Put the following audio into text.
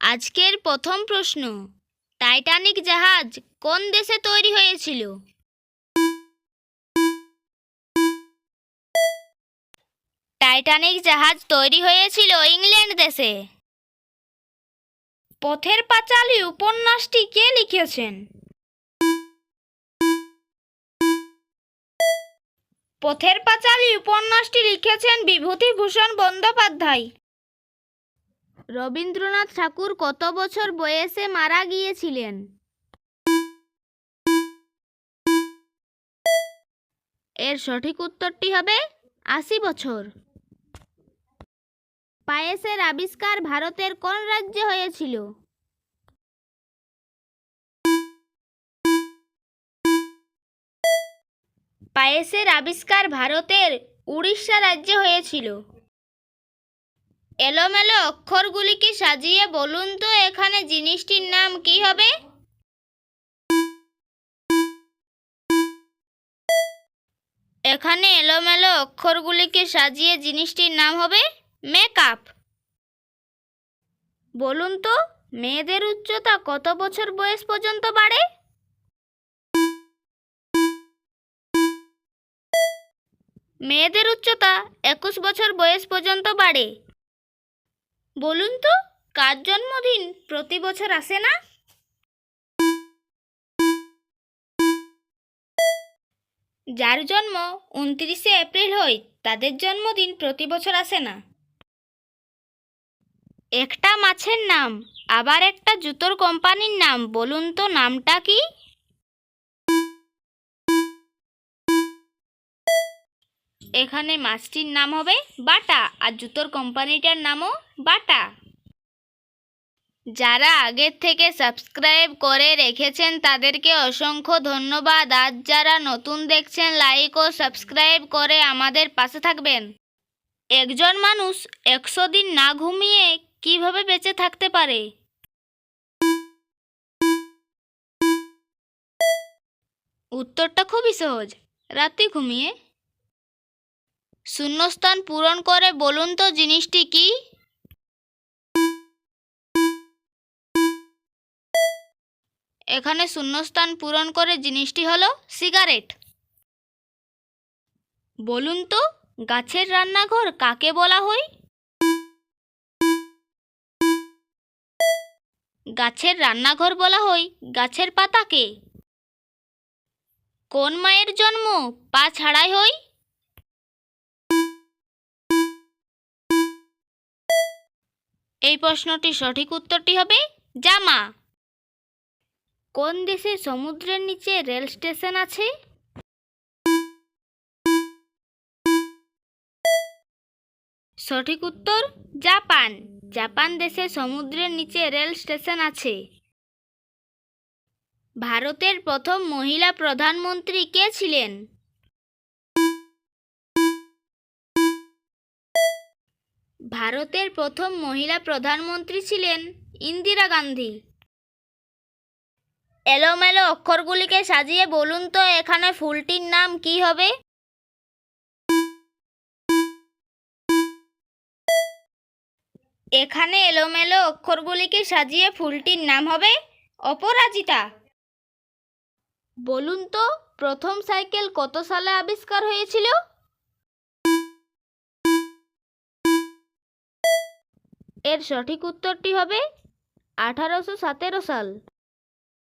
আজকের প্রথম প্রশ্ন, টাইটানিক জাহাজ কোন দেশে তৈরি হয়েছিল? টাইটানিক জাহাজ তৈরি হয়েছিল ইংল্যান্ড দেশে। পথের পাঁচালী উপন্যাসটি কে লিখেছেন? পথের পাঁচালী উপন্যাসটি লিখেছেন বিভূতিভূষণ বন্দ্যোপাধ্যায়। রবীন্দ্রনাথ ঠাকুর কত বছর বয়সে মারা গিয়েছিলেন? এর সঠিক উত্তরটি হবে আশি বছর। পায়েসের আবিষ্কার ভারতের কোন রাজ্যে হয়েছিল? পায়েসের আবিষ্কার ভারতের উড়িষ্যা রাজ্যে হয়েছিল। এলোমেলো অক্ষরগুলিকে সাজিয়ে বলুন তো, এখানে জিনিসটির নাম কি হবে? এখানে এলোমেলো অক্ষরগুলিকে সাজিয়ে জিনিসটির নাম হবে মেকআপ। বলুন তো, মেয়েদের উচ্চতা কত বছর বয়স পর্যন্ত বাড়ে? মেয়েদের উচ্চতা একুশ বছর বয়স পর্যন্ত বাড়ে। বলুন তো, কার জন্মদিন? প্রতি বছর আসে না? যার জন্ম উনত্রিশে এপ্রিল হয়, তাদের জন্মদিন প্রতি বছর আসে না। একটা মাছের নাম, আবার একটা জুতোর কোম্পানির নাম, বলুন তো নামটা কি? এখানে মাছটির নাম হবে বাটা আর জুতোর কোম্পানিটার নামও বাটা। যারা আগের থেকে সাবস্ক্রাইব করে রেখেছেন তাদেরকে অসংখ্য ধন্যবাদ। আজ যারা নতুন দেখছেন লাইক ও সাবস্ক্রাইব করে আমাদের পাশে থাকবেন। একজন মানুষ একশো দিন না ঘুমিয়ে কীভাবে বেঁচে থাকতে পারে? উত্তরটা খুবই সহজ। রাতে ঘুমিয়ে শূন্যস্থান পূরণ করে বলুন তো জিনিসটি কি? এখানে শূন্যস্থান পূরণ করে জিনিসটি হলো সিগারেট। বলুন তো গাছের রান্নাঘর কাকে বলা হয়? গাছের রান্নাঘর বলা হয় গাছের পাতাকে। কোন মায়ের জন্ম পা ছাড়াই হয়? এই প্রশ্নটির সঠিক উত্তরটি হবে জামা। কোন দেশে সমুদ্রের নিচে রেল স্টেশন আছে? সঠিক উত্তর, জাপান। জাপান দেশে সমুদ্রের নিচে রেল স্টেশন আছে। ভারতের প্রথম মহিলা প্রধানমন্ত্রী কে ছিলেন? ভারতের প্রথম মহিলা প্রধানমন্ত্রী ছিলেন ইন্দিরা গান্ধী। এলোমেলো অক্ষরগুলিকে সাজিয়ে বলুন তো, এখানে ফুলটির নাম কি হবে? এখানে এলোমেলো অক্ষরগুলিকে সাজিয়ে ফুলটির নাম হবে অপরাজিতা। বলুন তো, প্রথম সাইকেল কত সালে আবিষ্কার হয়েছিল? এর সঠিক উত্তরটি হবে আঠারোশো সতেরো সাল।